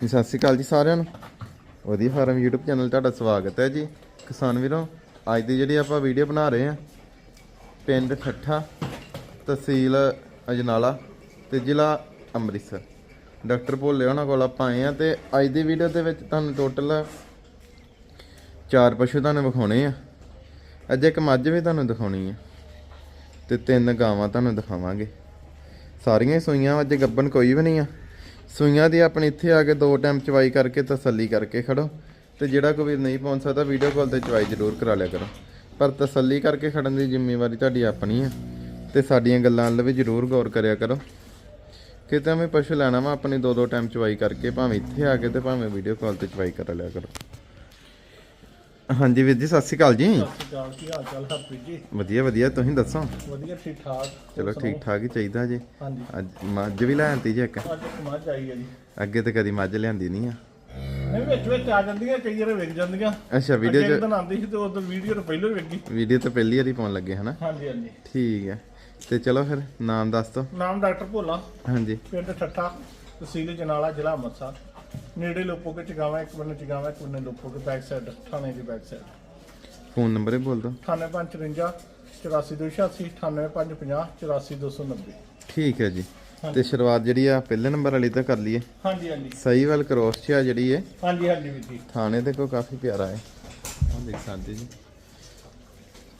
ਜੀ, ਸਤਿ ਸ਼੍ਰੀ ਅਕਾਲ ਜੀ ਸਾਰਿਆਂ ਨੂੰ। ਵਧੀਆ ਫਾਰਮ YouTube ਚੈਨਲ ਤੁਹਾਡਾ ਸਵਾਗਤ ਹੈ ਜੀ। ਕਿਸਾਨ ਵੀਰੋ, ਅੱਜ ਦੀ ਜਿਹੜੀ ਆਪਾਂ ਵੀਡੀਓ ਬਣਾ ਰਹੇ ਹਾਂ, ਪਿੰਡ ਠੱਠਾ, ਤਹਿਸੀਲ ਅਜਨਾਲਾ ਤੇ ਜ਼ਿਲ੍ਹਾ ਅੰਮ੍ਰਿਤਸਰ। ਡਾਕਟਰ ਭੋਲੇ ਉਹਨਾਂ ਕੋਲ ਆਪਾਂ ਆਏ ਆ ਤੇ ਅੱਜ ਦੀ ਵੀਡੀਓ ਦੇ ਵਿੱਚ ਤੁਹਾਨੂੰ ਟੋਟਲ ਚਾਰ ਪਸ਼ੂ ਤੁਹਾਨੂੰ ਵਿਖਾਉਣੇ ਆ। ਅੱਜ ਇੱਕ ਮੱਝ ਵੀ ਤੁਹਾਨੂੰ ਦਿਖਾਉਣੀ ਆ ਤੇ ਤਿੰਨ ਗਾਵਾਂ ਤੁਹਾਨੂੰ ਦਿਖਾਵਾਂਗੇ। ਸਾਰੀਆਂ ਹੀ ਸੂਈਆਂ, ਅੱਜ ਗੱਬਨ ਕੋਈ ਵੀ ਨਹੀਂ ਆ। ਸੂਈਆਂ ਦੀ ਆਪਣੀ ਇੱਥੇ ਆ ਕੇ ਦੋ ਟਾਈਮ ਚਵਾਈ ਕਰਕੇ ਤਸੱਲੀ ਕਰਕੇ ਖੜੋ। ਤੇ ਜਿਹੜਾ ਕੋਈ ਵੀਰ ਨਹੀਂ ਪਹੁੰਚ ਸਕਦਾ ਵੀਡੀਓ ਕਾਲ ਤੇ ਚਵਾਈ ਜ਼ਰੂਰ ਕਰਾ ਲਿਆ ਕਰੋ। ਪਰ ਤਸੱਲੀ ਕਰਕੇ ਖੜਨ ਦੀ ਜ਼ਿੰਮੇਵਾਰੀ ਤੁਹਾਡੀ ਆਪਣੀ ਹੈ ਤੇ ਸਾਡੀਆਂ ਗੱਲਾਂ ਵੱਲ ਵੀ ਜ਼ਰੂਰ ਗੌਰ ਕਰਿਆ ਕਰੋ। ਕਿਤੇ ਵੀ ਪਸ਼ੂ ਲੈਣਾ ਵਾ, ਆਪਣੀ ਦੋ ਦੋ ਟਾਈਮ ਚਵਾਈ ਕਰਕੇ, ਭਾਵੇਂ ਇੱਥੇ ਆ ਕੇ ਤੇ ਭਾਵੇਂ ਵੀਡੀਓ ਕਾਲ ਤੇ ਚਵਾਈ ਕਰਾ ਲਿਆ ਕਰੋ। ਹਾਂਜੀ ਵੀਰ ਜੀ ਸਤਿ ਸ਼੍ਰੀ ਅਕਾਲ ਜੀ। ਸਤਿ ਸ਼੍ਰੀ ਅਕਾਲ ਕੀ ਹਾਲ ਚਾਲ ਹਰਪ੍ਰੀਤ ਜੀ? ਵਧੀਆ ਵਧੀਆ ਤੁਸੀਂ ਦੱਸੋ? ਵਧੀਆ ਠੀਕ ਠਾਕ। ਚਲੋ ਠੀਕ ਠਾਕ ਹੀ ਚਾਹੀਦਾ ਜੀ। ਹਾਂਜੀ। ਅੱਜ ਮੱਝ ਵੀ ਲੈਣਤੀ ਜੀ ਇੱਕ? ਅੱਜ ਮੱਝ ਆਈ ਹੈ ਜੀ। ਅੱਗੇ ਤੇ ਕਦੀ ਮੱਝ ਲਿਆਂਦੀ ਨਹੀਂ ਆ। ਇਹ ਵਿੱਚ ਵਿੱਚ ਆ ਜਾਂਦੀਆਂ ਕਈ ਵਾਰ ਵਿਕ ਜਾਂਦੀਆਂ। ਅੱਛਾ ਵੀਡੀਓ ਚ ਆਉਂਦੀ ਸੀ ਤੇ ਉਦੋਂ ਵੀਡੀਓ ਤੋਂ ਪਹਿਲਾਂ ਹੀ ਵਿਕ ਗਈ। ਵੀਡੀਓ ਤੇ ਪਹਿਲੀ ਵਾਰੀ ਪਾਉਣ ਲੱਗੇ ਹਨਾ? ਹਾਂਜੀ ਹਾਂਜੀ। ਠੀਕ ਹੈ ਤੇ ਚਲੋ ਫਿਰ ਨਾਮ ਦੱਸ ਦੋ ਨਾਮ ਡਾਕਟਰ ਭੋਲਾ। ਹਾਂਜੀ। ਪਿੰਡ ਠੱਠਾ ਤਹਿਸੀਲ ਜਨਾਲਾ ਜ਼ਿਲ੍ਹਾ ਅੰਮ੍ਰਿਤਸਰ। ਨੇੜੇ ਲੋਪੋ ਕੇ ਚਗਾਵਾ ਇੱਕ ਬੰਨੇ ਚਗਾਵਾ ਇੱਕ ਬੰਨੇ ਲੋਪੋ ਕੇ ਬੈਕ ਸਾਈਡ ਥਾਣੇ ਦੀ ਬੈਕ ਸਾਈਡ ਫੋਨ ਨੰਬਰ ਹੀ ਬੋਲ ਦੋ 9554 84286 98550 84290 ਠੀਕ ਹੈ ਜੀ। ਤੇ ਸ਼ੁਰੂਆਤ ਜਿਹੜੀ ਆ ਪਹਿਲੇ ਨੰਬਰ ਵਾਲੀ ਤੋਂ ਕਰ ਲਈਏ। ਹਾਂਜੀ ਹਾਂਜੀ। ਸਹੀ ਵੱਲ ਕ੍ਰੋਸ ਚ ਆ ਜਿਹੜੀ ਹੈ ਹਾਂਜੀ ਹਾਂਜੀ ਵੀਰ ਜੀ। ਥਾਣੇ ਤੇ ਕੋ ਕਾਫੀ ਪਿਆਰਾ ਹੈ ਆਹ ਦੇਖ ਸਕਦੇ ਜੀ।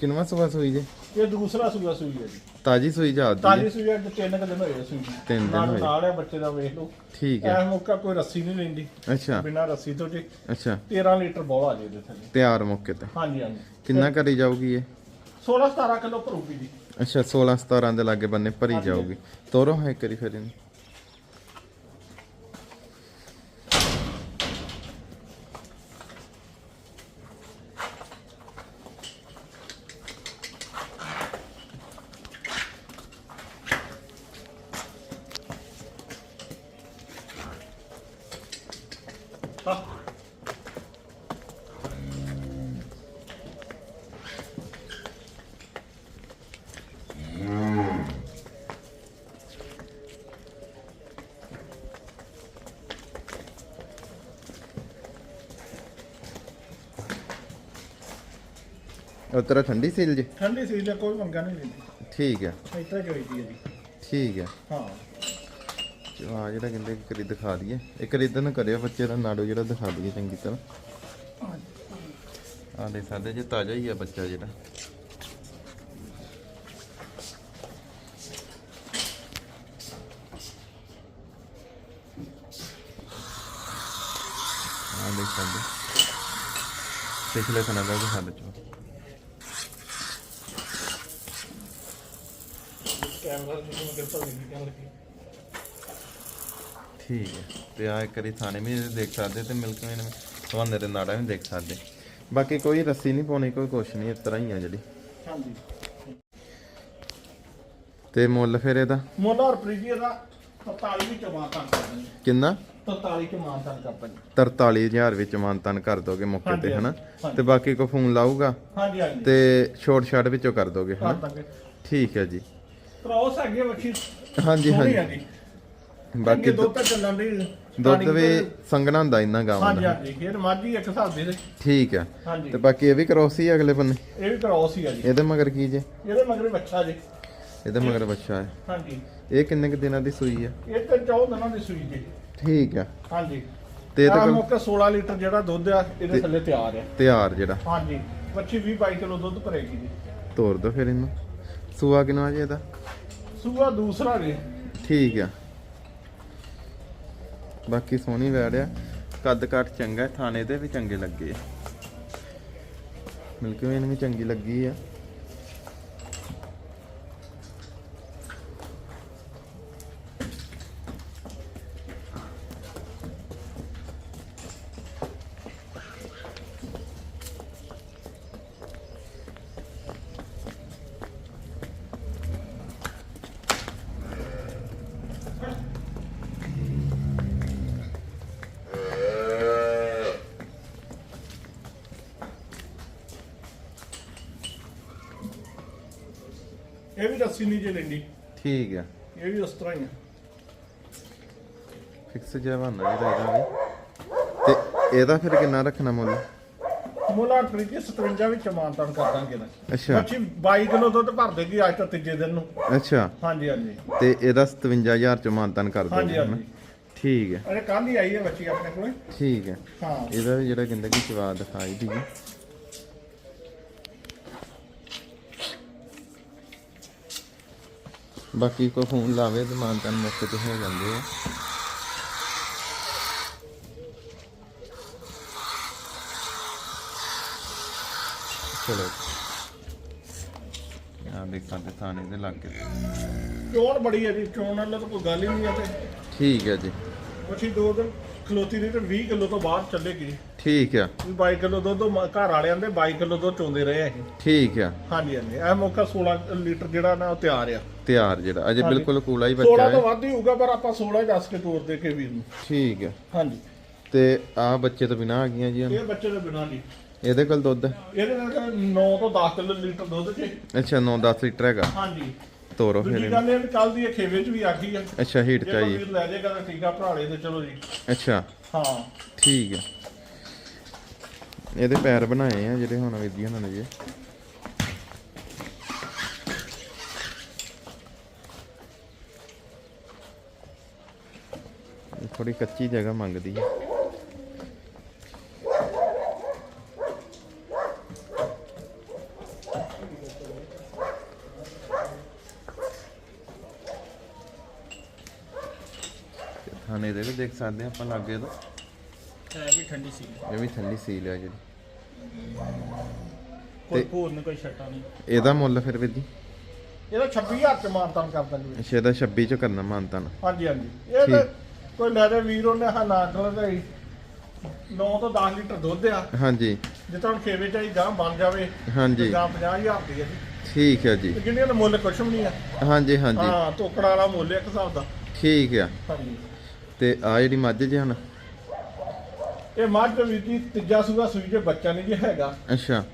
ਕਿੰਨਵਾ ਸੁਬਾ ਸੂਈ ਜੀ? ਇਹ ਦੂਸਰਾ ਸੂਆ ਸੂਈ ਹੈ ਜੀ। ਤਾਜੀ ਸੂਈ ਜਾਦ ਤਾਜੀ ਹੈ? ਸੂਈ ਅੱਜ ਤਿੰਨ ਕੁ ਦਿਨ ਹੋਏ ਆ ਸੂਈ ਨੂੰ। ਤਿੰਨ ਦਿਨ ਨਾਲ ਹੋਏ। ਨਾਲ ਹੈ ਬੱਚੇ ਦਾ ਵੇਖ ਲਓ। ਠੀਕ ਹੈ। ਐ ਮੌਕਾ ਕੋਈ ਰੱਸੀ ਨਹੀਂ ਲੈਂਦੀ। ਅੱਛਾ। ਬਿਨਾਂ ਰੱਸੀ ਤੋਂ ਜੀ। ਅੱਛਾ। 13 ਲੀਟਰ ਬੋਲ ਆ ਜੇ। ਇਹਦੇ ਥੱਲੇ ਤਿਆਰ ਮੌਕੇ ਤੇ। ਹਾਂਜੀ ਹਾਂਜੀ। ਕਿੰਨਾ ਕਰੀ ਜਾਊਗੀ ਇਹ? 16 17 ਕਿਲੋ ਭਰੂਗੀ ਜੀ। ਅੱਛਾ 16 17 ਦੇ ਲਾਗੇ ਬੰਨੇ ਭਰੀ ਜਾਊਗੀ। ਤੋਰੋ ਹੈ ਕਰੀ ਫਿਰ ਇਹਨੂੰ। ਉਹ ਤੇਰਾ ਠੰਡੀ ਸੀਲ ਜੀ? ਠੰਡੀ ਸੀ ਕੋਈ ਮੰਗਾ ਨਹੀਂ ਲੈਂਦੀ। ਠੀਕ ਹੈ ਇੱਥੇ ਕਿ ਹੋਈ ਦੀ ਹੈ ਜੀ? ਠੀਕ ਹੈ ਹਾਂ। ਚਲੋ ਆ ਜਿਹੜਾ ਕਹਿੰਦੇ ਕਰੀ ਦਿਖਾ ਦਈਏ। ਇੱਕ ਵਾਰੀ ਇਧਰ ਨੂੰ ਕਰਿਓ ਬੱਚੇ ਦਾ ਨਾੜੂ ਜਿਹੜਾ ਦਿਖਾ ਦਈਏ ਚੰਗੀ ਤਰ੍ਹਾਂ। ਆ ਦੇ ਸਕਦੇ ਜੇ ਤਾਜ਼ਾ ਹੀ ਆ ਬੱਚਾ ਜਿਹੜਾ। ਆ ਦੇਖ ਸਕਦੇ। ਪਿਛਲੇ ਸਨਾਂ ਦਾ ਦਿਖਾ ਦੇ ਚੋ ਕੈਮਰਾ ਜਿਹਨੂੰ ਕਿਰਪਾ ਨਹੀਂ ਕਹਿਣ ਲੱਗੀ ਠੀਕ ਹੈ। ਤੇ ਆ ਇੱਕ ਵਾਰੀ ਥਾਣੇ ਵੀ ਦੇਖ ਸਕਦੇ ਤੇ ਮਿਲਕ ਵੇਨ ਤੁਹਾਨੂੰ ਦੇ ਨਾੜਾ ਵੀ ਦੇਖ ਸਕਦੇ। ਬਾਕੀ ਕੋਈ ਰੱਸੀ ਨਹੀਂ ਪਾਉਣੀ ਕੋਈ ਕੁਛ ਨਹੀਂ ਇਸ ਤਰ੍ਹਾਂ ਹੀ ਆ ਜਿਹੜੀ। ਹਾਂਜੀ। ਤੇ ਮੁੱਲ ਫਿਰ ਇਹਦਾ? ਮੋਲਾ ਹਰਪ੍ਰੀਤ ਜੀ ਦਾ 43 ਵਿੱਚ ਮਾਨਤਾਨ ਕਰਦਾ ਜੀ ਕਿੰਨਾ? 43 ਚ ਮਾਨਤਾਨ ਕਰਦਾ ਜੀ 43000 ਵਿੱਚ ਮਾਨਤਨ ਕਰ ਦੋਗੇ ਮੌਕੇ ਤੇ ਹਨਾ। ਤੇ ਬਾਕੀ ਕੋ ਫੋਨ ਲਾਊਗਾ? ਹਾਂਜੀ ਹਾਂਜੀ। ਤੇ ਛੋਟ ਛਾਟ ਵਿੱਚੋਂ ਕਰ ਦੋਗੇ ਕਰ ਹਨਾ? ਠੀਕ ਹੈ ਜੀ। ਕ੍ਰੋਸ ਹੈਗੇ ਬੱਚੀ ਹਾਂਜੀ ਹਾਂਜੀ। ਬਾਕੀ ਦੁੱਧ ਤਾਂ ਚੱਲਣ ਦੀ ਦੁੱਧ ਵੀ ਸੰਗਣਾ ਹੁੰਦਾ ਇੰਨਾ ਗਾਵਾਂ ਹਾਂਜੀ ਦਾ। ਹਾਂਜੀ ਇਹ ਮਾਝੀ ਇੱਕ ਹਿਸਾਬ ਦੇ ਦੇ। ਠੀਕ ਹੈ। ਹਾਂਜੀ। ਤੇ ਬਾਕੀ ਇਹ ਵੀ ਕਰੋਸ ਹੀ ਆ ਅਗਲੇ ਬੰਨੇ ਇਹ ਵੀ ਕ੍ਰੋਸ ਹੀ ਆ ਜੀ। ਇਹਦੇ ਮਗਰ ਕੀ ਜੇ? ਇਹਦੇ ਮਗਰ ਬੱਚਾ ਜੀ। ਇਹਦੇ ਮਗਰ ਬੱਚਾ ਹੈ। ਹਾਂਜੀ। ਇਹ ਕਿੰਨੇ ਕੁ ਦਿਨਾਂ ਦੀ ਸੂਈ ਆ? ਇਹ ਤੇ 14 ਦਿਨਾਂ ਦੀ ਸੂਈ ਜੀ। ਠੀਕ ਆ। ਹਾਂਜੀ। ਤੇ ਆ ਕੋਲ ਮੌਕੇ 16 ਲੀਟਰ ਜਿਹੜਾ ਦੁੱਧ ਆ ਇਹਦੇ ਥੱਲੇ ਤਿਆਰ ਆ। ਤਿਆਰ ਜਿਹੜਾ। ਹਾਂਜੀ। 25 20 22 ਕਿਲੋ ਦੁੱਧ ਭਰੇਗੀ ਜੀ। ਤੋਰ ਦੋ ਫਿਰ ਇਹਨੂੰ। ਸੂਆ ਕਿਨਵਾ ਜੀ ਇਹਦਾ? ਸੂਆ ਦੂਸਰਾ ਜੀ। ਠੀਕ ਆ। ਬਾਕੀ ਸੋਹਣੀ ਵੈੜ ਆ। ਕੱਦ ਕੱਟ ਚੰਗਾ, ਥਾਣੇ ਦੇ ਵੀ ਚੰਗੇ ਲੱਗੇ ਆ। ਮਿਲਕ ਵੇਨ ਵੀ ਚੰਗੀ ਲੱਗੀ ਆ। ਇਹ ਵੀ ਰੱਸੀ ਨਹੀਂ ਜੇ ਲੈਂਦੀ। ਠੀਕ ਆ। ਇਹ ਵੀ ਉਸ ਤਰ੍ਹਾਂ ਹੀ ਆ। ਫਿਕਸ ਜਿਹਾ ਬਣਾ ਇਹਦਾ ਇਹਦਾ ਵੀ ਇਹਦਾ ਫਿਰ ਕਿੰਨਾ ਰੱਖਣਾ ਮੁੱਲ? ਮੁੱਲਾ ਤਰੀਕੇ 57 ਵਿੱਚ ਮਾਨਤਾਨ ਕਰ ਦਾਂਗੇ ਨਾ। ਅੱਛਾ। ਬੱਚੀ 22 ਕਿਲੋ ਦੁੱਧ ਭਰ ਦੇਗੀ ਅੱਜ ਤਾਂ ਤੀਜੇ ਦਿਨ ਨੂੰ। ਅੱਛਾ। ਹਾਂਜੀ ਹਾਂਜੀ। ਤੇ ਇਹਦਾ 57000 ਚ ਮਾਨਤਨ ਕਰ ਹਾਂਜੀ ਦੋਗੇ ਹਾਂਜੀ। ਠੀਕ ਹੈ ਅਰੇ ਕੱਲ ਹੀ ਆਈ ਹੈ ਬੱਚੀ ਆਪਣੇ ਕੋਲੇ। ਠੀਕ ਹੈ ਹਾਂ। ਇਹਦਾ ਵੀ ਜਿਹੜਾ ਕਹਿੰਦਾ ਕਿ ਸਵਾਦ ਦਿਖਾਈ ਦੀ ਬਾਕੀ ਕੋਈ ਫੋਨ ਲਾਵੇ ਤੇ ਮਾਨਤਨ ਮੌਕੇ ਤੇ ਹੋ ਜਾਂਦੇ ਆ। ਚਲੋ। ਆ ਦੇਖਾਂ ਤੇ ਥਾਣੇ ਦੇ ਲੱਗੇ। ਚੋਣ ਬੜੀ ਹੈ ਜੀ ਚੋਣ ਨਾਲ ਤਾਂ ਕੋਈ ਗੱਲ ਹੀ ਨਹੀਂ ਹੈ ਤੇ। ਠੀਕ ਹੈ ਜੀ। ਬੱਚੀ ਦੋ ਦਿਨ ਖਲੋਤੀ ਰਹੀ ਤੇ 20 ਕਿਲੋ ਤੋਂ ਬਾਅਦ ਚੱਲੇਗੀ ਠੀਕ ਆ। ਵੀ 22 ਕਿਲੋ ਦੁੱਧ ਉਹ ਮ- ਘਰ ਵਾਲਿਆਂ ਦੇ 22 ਕਿਲੋ ਦੁੱਧ ਚੋਂਦੇ ਰਹੇ ਅਸੀਂ ਠੀਕ ਆ। ਹਾਂਜੀ ਹਾਂਜੀ। ਇਹ ਮੌਕਾ 16 ਲੀਟਰ ਜਿਹੜਾ ਨਾ ਉਹ ਤਿਆਰ ਆ। ਤਿਆਰ ਜਿਹੜਾ। ਅਜੇ। ਬਿਲਕੁਲ ਕੂਲਾ ਹੀ 16 ਬੱਚਾ ਤੋਂ ਹੈ। ਵੱਧ ਹੀ ਹੋਊਗਾ ਪਰ ਆਪਾਂ 16 ਹੀ ਦੱਸ ਕੇ ਤੋਰ ਦੇ ਕੇ ਵੀਰ ਨੂੰ। ਠੀਕ ਆ। ਹਾਂਜੀ। ਤੇ ਆ ਬੱਚੇ ਤੋਂ ਬਿਨਾ ਆ ਗਈਆਂ ਜੀ ਹੁਣ। ਇਹ ਬੱਚੇ ਦੇ ਬਿਨਾਂ ਨਹੀਂ। ਇਹਦੇ ਕੋਲ ਦੁੱਧ? ਇਹਦੇ ਨਾਲ 9 ਤੋਂ 10 ਕਿਲੋ ਲੀਟਰ ਦੁੱਧ ਚ ਅੱਛਾ 9-10 ਲੀਟਰ ਹੈਗਾ। ਹਾਂਜੀ। ਤੋਰੋ ਫਿਰ ਦੂਜੀ ਇਹਨੂੰ। ਗੱਲ ਇਹ ਕੱਲ ਦੀ ਇਹ ਖੇਵੇ ਚ ਵੀ ਆ ਗਈ ਆ। ਅੱਛਾ ਹੀਟ ਜੇ ਕੋਈ ਚਾਹੀਏ ਵੀਰ ਲੈ ਜਾਏਗਾ ਤਾਂ ਠੀਕ ਆ ਭਰਾ ਲੇ ਤੇ ਚਲੋ ਜੀ। ਅੱਛਾ। ਹਾਂ। ਠੀਕ ਆ। ਇਹਦੇ ਪੈਰ ਬਣਾਏ ਆ ਜਿਹੜੇ ਹੁਣ ਵਿਧੀ ਉਹਨਾਂ ਨੇ ਜੀ। ਥੋੜੀ ਕੱਚੀ ਜਗ੍ਹਾ ਮੰਗਦੀ ਹੈ ਥਾਣੇ ਦੇ ਵੀ ਦੇਖ ਸਕਦੇ ਆ ਆਪਾਂ ਲਾਗੇ ਤੋਂ। ਹੈ ਵੀ ਠੰਡੀ ਸੀ। ਇਹ ਵੀ ਸੀਲ ਜਿਹੜੀ ਕੋਈ ਤੇ- ਨਹੀਂ ਕੋਈ ਛੱਟਾ ਨਹੀਂ। ਇਹਦਾ ਮੁੱਲ ਫਿਰ ਵਿਧੀ ਇਹਦਾ 26000 ਚ ਮਾਨਤਾਨ ਕਰ ਵੀਰ। ਅੱਛਾ ਇਹਦਾ 26 ਚ ਕਰਨਾ ਮਾਨਤਾ ਨਾ ਹਾਂਜੀ ਹਾਂਜੀ। ਇਹ ਤੇ ਕੋਈ ਲੈ ਦੇ ਵੀਰ ਉਹਨੇ ਹਾਂ ਨਾ ਕਰ ਲਈ 9 ਤੋਂ 10 ਲੀਟਰ ਦੁੱਧ ਆ। ਹਾਂਜੀ। ਜੇ ਤੁਹਾਨੂੰ ਖੇਵੇ ਚਾਹੀ ਗਾਂ ਬਣ ਜਾਵੇ ਹਾਂਜੀ। ਗਾਂ 50000 ਦੀ ਹੈ ਜੀ ਠੀਕ ਹੈ ਜੀ। ਤੇ ਜਿੰਨੇ ਦਾ ਮੁੱਲ ਕੁਛ ਵੀ ਨਹੀਂ ਆ। ਹਾਂਜੀ ਹਾਂਜੀ। ਹਾਂ ਟੋਕੜਾ ਵਾਲਾ ਮੁੱਲ ਇੱਕ ਹਿਸਾਬ ਦਾ। ਠੀਕ ਆ। ਹਾਂਜੀ। ਤੇ ਆ ਜਿਹੜੀ ਮੱਝ ਜੀ ਹੁਣ ਇਹ ਮੱਝ ਵੀਰ ਜੀ ਤੀਜਾ ਸੂਆ ਸੂਈ ਜੇ ਬੱਚਾ ਨਹੀਂ ਜੇ ਹੈਗਾ। ਅੱਛਾ।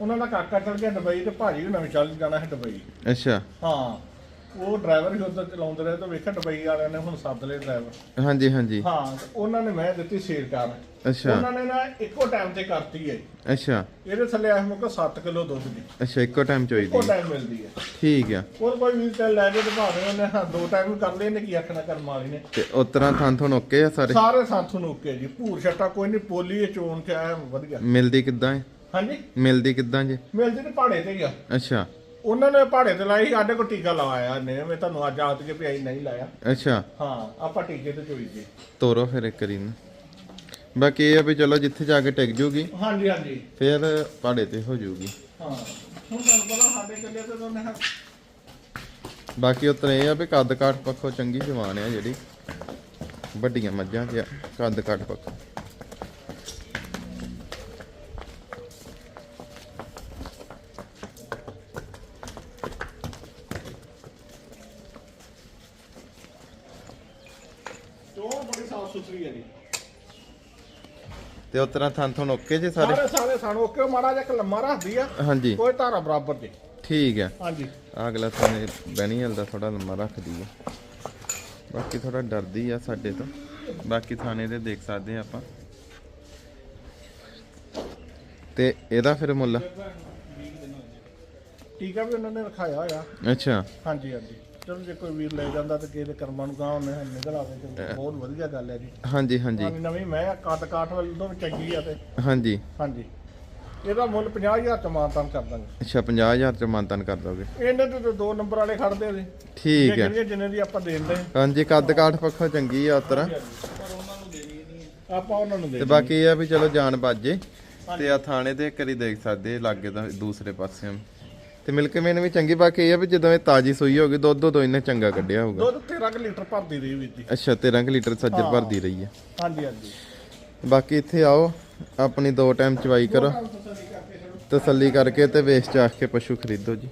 ਉਹਨਾਂ ਦਾ ਕਾਕਾ ਚਲ ਗਿਆ ਦੁਬਈ ਤੇ ਭਾਜੀ ਵੀ ਨਵੇਂ ਚੱਲ ਜਾਣਾ ਹੈ ਦੁਬਈ। ਅੱਛਾ। ਹਾਂ। ਉਹ ਡਰਾਈਵਰ ਹੀ ਉੱਧਰ ਚਲਾਉਂਦੇ ਰਹੇ ਤਾਂ ਵੇਖਿਆ ਦੁਬਈ ਵਾਲਿਆਂ ਨੇ ਹੁਣ ਸੱਦ ਲਏ ਡਰਾਈਵਰ ਹਾਂਜੀ ਹਾਂਜੀ। ਹਾਂ ਤੇ ਉਹਨਾਂ ਨੇ ਮੈਂ ਦਿੱਤੀ ਸੇਲ ਕਰ ਅੱਛਾ। ਉਹਨਾਂ ਨੇ ਨਾ ਇੱਕੋ ਟਾਈਮ ਤੇ ਕਰਤੀ ਹੈ। ਅੱਛਾ। ਇਹਦੇ ਥੱਲੇ ਆਇਆ ਮੁੱਕ 7 ਕਿਲੋ ਦੁੱਧ ਦੀ। ਅੱਛਾ ਇੱਕੋ ਟਾਈਮ ਇੱਕੋ ਚਾਹੀਦੀ ਟਾਈਮ ਮਿਲਦੀ ਹੈ। ਠੀਕ ਆ। ਉਹ ਕੋਈ ਵੀ ਤੇ ਲੈ ਜੇ ਤੇ ਭਾਵੇਂ ਉਹਨੇ ਹਾਂ ਦੋ ਟਾਈਮ ਕਰ ਲਏ ਨੇ ਕੀ ਆਖਣਾ ਕਰਮ ਵਾਲੀ ਨੇ। ਤੇ ਉਤਰਾ ਥਾਂ ਥੋਂ ਓਕੇ ਆ ਸਾਰੇ? ਸਾਰੇ ਸਾਥੋਂ ਨੂੰ ਓਕੇ ਜੀ। ਭੂਰ ਛੱਟਾ ਕੋਈ ਨਹੀਂ ਪੋਲੀ ਇਹ ਚੋਣ ਚ ਆਇਆ ਵਧੀਆ। ਮਿਲਦੀ ਕਿੱਦਾਂ ਹੈ ਹਾਂਜੀ। ਮਿਲਦੀ ਕਿੱਦਾਂ ਜੀ? ਮਿਲਦੀ ਤੇ ਪਹਾੜੇ ਤੇ ਹੀ ਆ। ਅੱਛਾ। ਉਹਨਾਂ ਨੇ ਪਹਾੜੇ ਤੇ ਲਾਈ ਸਾਡੇ ਕੋ ਟੀਕਾ ਲਵਾਇਆ ਨੇ ਮੈਂ ਤੁਹਾਨੂੰ ਅੱਜ ਆਤ ਕੇ ਪਿਆਈ ਨਹੀਂ ਲਾਇਆ। ਅੱਛਾ। ਹਾਂ ਆਪਾਂ ਟੀਕੇ ਤੇ ਚੋਈ ਜੀ ਤੋਰੋ ਫਿਰ ਇੱਕ ਵਾਰੀ ਨੂੰ ਬਾਕੀ ਇਹ ਆ ਵੀ ਚਲੋ ਜਿੱਥੇ ਜਾ ਕੇ ਟਿਕ ਜੂਗੀ ਹਾਂਜੀ ਹਾਂਜੀ। ਫਿਰ ਪਹਾੜੇ ਤੇ ਹੋ ਜੂਗੀ। ਹਾਂ ਹੁਣ ਤੁਹਾਨੂੰ ਪਤਾ ਸਾਡੇ ਚੱਲੇ ਤੇ ਉਹਨੇ ਬਾਕੀ ਉਤਰ ਇਹ ਆ ਵੀ ਕੱਦ ਕਾਠ ਪੱਖੋਂ ਚੰਗੀ ਜਵਾਨ ਆ ਜਿਹੜੀ। ਵੱਡੀਆਂ ਮੱਝਾਂ ਆ, ਕੱਦ ਕਾਠ ਪੱਖੋਂ। ਸਾਫ਼ ਸੁਥਰੀ ਹੈ ਜੀ। ਤੇ ਉਤਰਾ ਥਾਂ ਥੋਂ ਓਕੇ ਜੇ ਸਾਰੇ? ਸਾਰੇ ਸਾਰੇ ਸਾਨੂੰ ਓਕੇ ਮਾੜਾ ਜਿਹਾ ਇੱਕ ਲੰਮਾ ਰੱਖਦੀ ਆ। ਹਾਂਜੀ। ਕੋਈ ਧਾਰਾ ਬਰਾਬਰ ਜੀ। ਠੀਕ ਆ। ਹਾਂਜੀ। ਅਗਲਾ ਥਾਣੇ ਬੈਣੀਅਲ ਦਾ ਥੋੜਾ ਲੰਮਾ ਰੱਖਦੀ ਆ। ਬਾਕੀ ਥੋੜਾ ਡਰਦੀ ਆ ਸਾਡੇ ਤੋਂ। ਬਾਕੀ ਥਾਣੇ ਦੇ ਦੇਖ ਸਕਦੇ ਆ ਆਪਾਂ। ਤੇ ਇਹਦਾ ਫਿਰ ਮੁੱਲ? ਟੀਕਾ ਵੀ ਉਹਨਾਂ ਨੇ ਰਖਾਇਆ ਹੋਇਆ। ਅੱਛਾ। ਹਾਂਜੀ ਹਾਂਜੀ। ਚਲੋ ਜੇ ਕੋਈ ਵੀਰ ਲੈ ਜਾਂਦਾ ਤੇ ਕਿਸੇ ਦੇ ਕਰਮਾਂ ਨੂੰ ਗਾਂ ਉਹਨੇ ਨਿਕਲ ਆਵੇ ਤੇ ਬਹੁਤ ਵਧੀਆ ਗੱਲ ਹੈ ਜੀ। ਹਾਂਜੀ ਹਾਂਜੀ। ਨਵੀਂ ਨਵੀਂ ਮੈਂ ਕੱਟ ਕਾਠ ਵੱਲ ਤੋਂ ਵੀ ਚੰਗੀ ਆ ਤੇ। ਹਾਂਜੀ। ਹਾਂਜੀ। ਇਹਦਾ ਮੁੱਲ 50000 ਚ ਮਾਨਤਾਨ ਕਰ ਦਾਂਗੇ ਅੱਛਾ 50000 ਚ ਮਾਨਤਨ ਕਰ ਦੋਗੇ? ਇਹਨੇ ਤੇ ਤਾਂ ਦੋ ਨੰਬਰ ਵਾਲੇ ਖੜਦੇ ਜੀ। ਠੀਕ ਹੈ। ਜਿੰਨੇ ਜਿੰਨੇ ਦੀ ਆਪਾਂ ਦੇ। ਦਿੰਦੇ ਹਾਂਜੀ ਕੱਦ ਕਾਠ ਪੱਖੋਂ ਚੰਗੀ ਆ ਉਤਰਾ ਆਪਾਂ ਉਹਨਾਂ ਨੂੰ ਦੇ ਤੇ ਬਾਕੀ ਇਹ ਆ ਵੀ ਚਲੋ ਜਾਨ ਬਾਜੇ ਤੇ ਆ ਥਾਣੇ ਤੇ ਕਰੀ ਦੇਖ ਸਕਦੇ ਲਾਗੇ ਤਾਂ ਦੂਸਰੇ ਪਾਸੇ ਤੇ ਮਿਲਕ ਮੇਨ ਵੀ ਚੰਗੀ ਬਾਕੀ ਇਹ ਆ ਵੀ ਜਦੋਂ ਇਹ ਤਾਜੀ ਸੂਈ ਹੋਗੀ ਦੁੱਧ ਤੋਂ ਇਹਨੇ ਚੰਗਾ ਕੱਢਿਆ ਹੋਊਗਾ। ਦੁੱਧ 13 ਕੁ ਲੀਟਰ ਭਰਦੀ ਰਹੀ ਵੀਰ ਜੀ। ਅੱਛਾ 13 ਕੁ ਲੀਟਰ ਸੱਜਰ। ਭਰਦੀ ਰਹੀ ਹੈ ਹਾਂਜੀ ਹਾਂਜੀ। ਬਾਕੀ ਇੱਥੇ ਆਓ ਆਪਣੀ ਦੋ ਟਾਈਮ ਚਵਾਈ ਕਰੋ। ਤਸੱਲੀ ਕਰਕੇ ਤੇ ਵੇਚ ਚਾਖ ਕੇ ਪਸ਼ੂ ਖਰੀਦੋ ਜੀ।